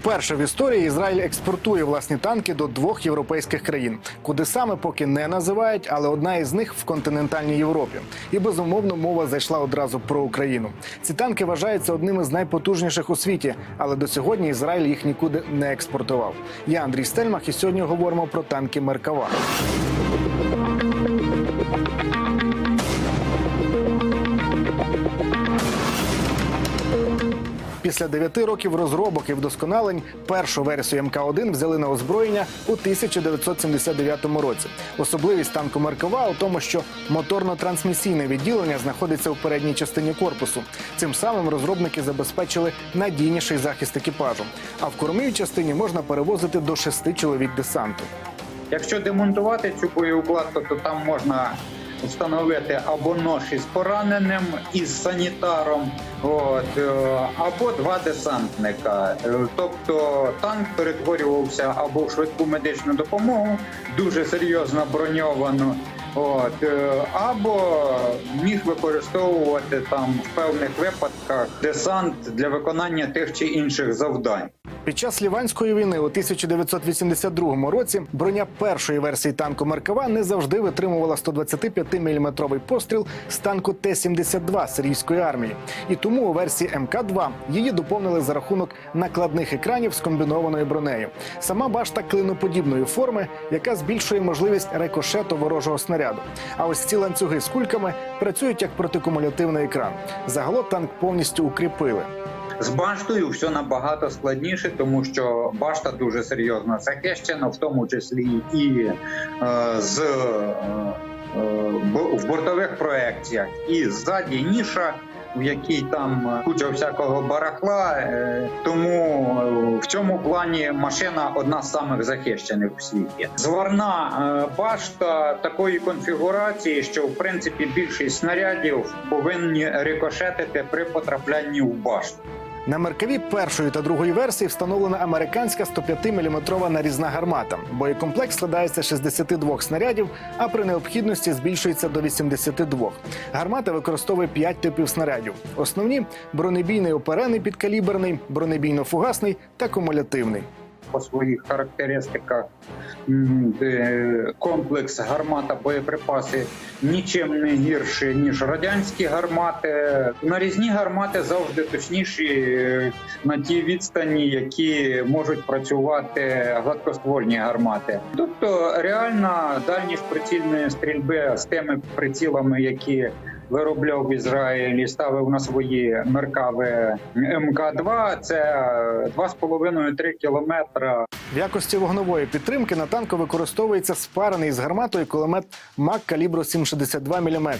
Вперше в історії Ізраїль експортує власні танки до двох європейських країн, куди саме поки не називають, але одна із них в континентальній Європі. І безумовно мова зайшла одразу про Україну. Ці танки вважаються одним із найпотужніших у світі, але до сьогодні Ізраїль їх нікуди не експортував. Я Андрій Стельмах, і сьогодні говоримо про танки Меркава. Після дев'яти років розробок і вдосконалень першу версію МК-1 взяли на озброєння у 1979 році. Особливість танку Меркова у тому, що моторно-трансмісійне відділення знаходиться у передній частині корпусу. Цим самим розробники забезпечили надійніший захист екіпажу. А в кормовій частині можна перевозити до шести чоловік десанту. Якщо демонтувати цю боєукладку, то там можна встановити або нож із пораненим, із санітаром, от, е, або два десантника. Е, Тобто танк перетворювався або в швидку медичну допомогу, дуже серйозно броньовану. От, е, або міг використовувати там в певних випадках десант для виконання тих чи інших завдань. Під час Ліванської війни у 1982 році броня першої версії танку Меркава не завжди витримувала 125-мм постріл з танку Т-72 сирійської армії. І тому у версії МК-2 її доповнили за рахунок накладних екранів з комбінованою бронею. Сама башта клиноподібної форми, яка збільшує можливість рикошету ворожого снаряду. А ось ці ланцюги з кульками працюють як протикумулятивний екран. Загалом танк повністю укріпили. З баштою все набагато складніше, тому що башта дуже серйозно захищена, в тому числі і е, з е, е, в бортових проекціях, і ззаді ніша. В якій там куча всякого барахла, е, тому е, в цьому плані машина одна з самих захищених у світі. Зварна е, башта такої конфігурації, що в принципі більшість снарядів повинні рикошетити при потраплянні в башту. На меркаві першої та другої версії встановлена американська 105-мм нарізна гармата. Боєкомплект складається з 62 снарядів, а при необхідності збільшується до 82. Гармата використовує 5 типів снарядів: основні бронебійний оперений підкаліберний, бронебійно-фугасний та кумулятивний. По своїх характеристиках де комплекс гармата боєприпаси нічим не гірше ніж радянські гармати. Нарізні гармати завжди точніші е, на ті відстані, які можуть працювати гладкоствольні гармати. Тобто реальна дальність прицільної стрільби з тими прицілами, які Виробляв в Ізраїлі, ставив на свої меркави МК-2, це 2,5-3 кілометра В якості вогнової підтримки на танку використовується спарений з гарматою кулемет МАК калібру 7,62 мм.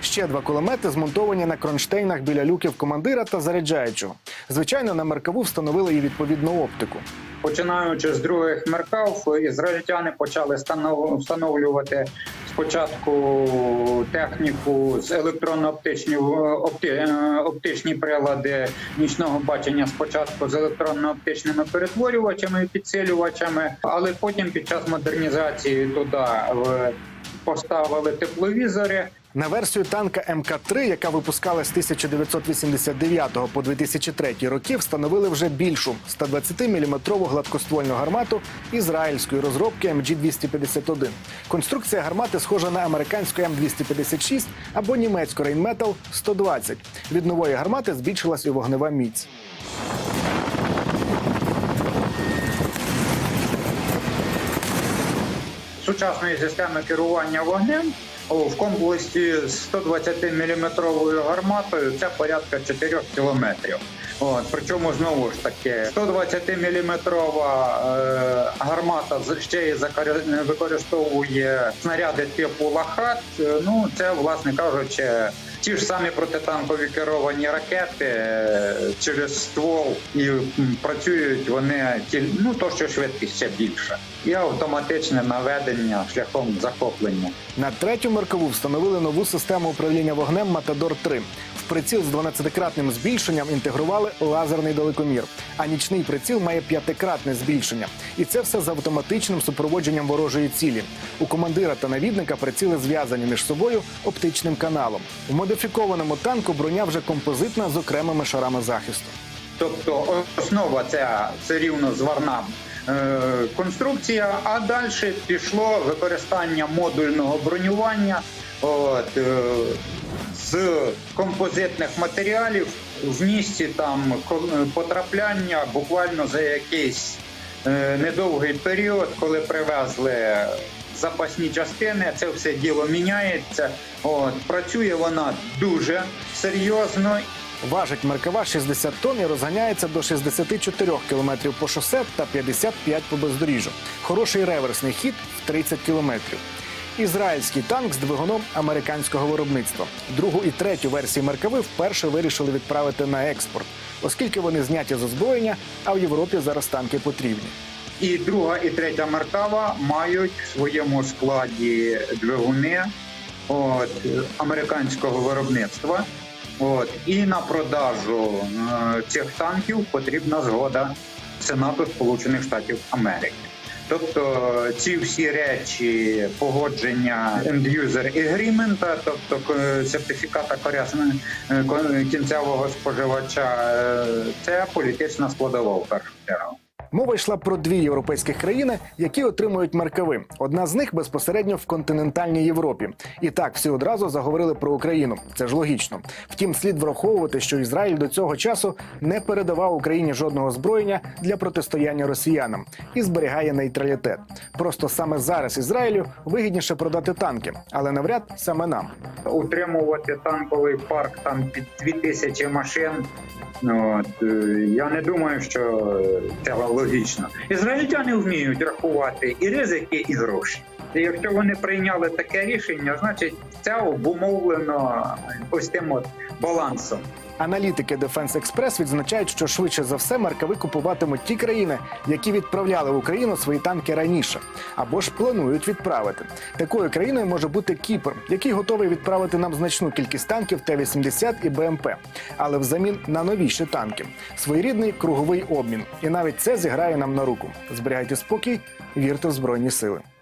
Ще два кулемети змонтовані на кронштейнах біля люків командира та заряджаючого. Звичайно, на меркаву встановили і відповідну оптику. Починаючи з других меркав, ізраїльтяни почали встановлювати спочатку техніку з електронно-оптичні опти, е, оптичні прилади нічного бачення. Спочатку з електронно-оптичними перетворювачами і підсилювачами, але потім під час модернізації туди е, поставили тепловізори. На версію танка МК-3, яка випускалась з 1989 по 2003 роки, встановили вже більшу 120-мм гладкоствольну гармату ізраїльської розробки MG-251. Конструкція гармати схожа на американську М256 або німецьку Rheinmetall 120. Від нової гармати збільшилась і вогнева міць. сучасної системи керування вогнем в комплексі з 120-мм гарматою це порядка 4 кілометрів. От, причому знову ж таки 120-мм е, гармата ще й використовує снаряди типу лахат. Е, Ну це, власне кажучи, ті ж самі протитанкові керовані ракети е, через ствол і працюють вони тіль- ну то, що швидкість ще більша, і автоматичне наведення шляхом захоплення. На третю меркову встановили нову систему управління вогнем Матадор 3 В приціл з 12-кратним збільшенням інтегрували лазерний далекомір, а нічний приціл має п'ятикратне збільшення. І це все з автоматичним супроводженням ворожої цілі. У командира та навідника приціли зв'язані між собою оптичним каналом. У модифікованому танку броня вже композитна з окремими шарами захисту. Тобто основа це все рівно зварна е, конструкція, а далі пішло використання модульного бронювання от, е, з композитних матеріалів в місті там потрапляння буквально за якийсь е, недовгий період, коли привезли запасні частини, це все діло міняється. От, працює вона дуже серйозно Важить Меркава 60 тонн і розганяється до 64 км по шосе та 55 по бездоріжжю. Хороший реверсний хід в 30 км. Ізраїльський танк з двигуном американського виробництва. Другу і третю версії Меркави вперше вирішили відправити на експорт, оскільки вони зняті з озброєння, а в Європі зараз танки потрібні. І друга і третя Меркава мають в своєму складі двигуни от, американського виробництва. От, і на продажу е, цих танків потрібна згода Сенату Сполучених Штатів Америки. Тобто ці всі речі погодження end-user agreement, тобто е, сертифіката е, кінцевого споживача, е, це політична складова в першу чергу. Мова йшла про дві європейські країни, які отримують меркави. Одна з них безпосередньо в континентальній Європі. І так всі одразу заговорили про Україну. Це ж логічно. Втім, слід враховувати, що Ізраїль до цього часу не передавав Україні жодного озброєння для протистояння росіянам і зберігає нейтралітет. Просто саме зараз Ізраїлю вигідніше продати танки, але навряд саме нам. утримувати танковий парк там під 2000 машин. От, е, я не думаю, що це логічно. Ізраїльтяни вміють рахувати і ризики, і гроші. І якщо вони прийняли таке рішення, значить це обумовлено ось тим от балансом. Аналітики Defense Express відзначають, що швидше за все маркави купуватимуть ті країни, які відправляли в Україну свої танки раніше, або ж планують відправити. Такою країною може бути Кіпр, який готовий відправити нам значну кількість танків Т-80 і БМП, але взамін на новіші танки. Своєрідний круговий обмін. І навіть це зіграє нам на руку. Зберігайте спокій, вірте в збройні сили.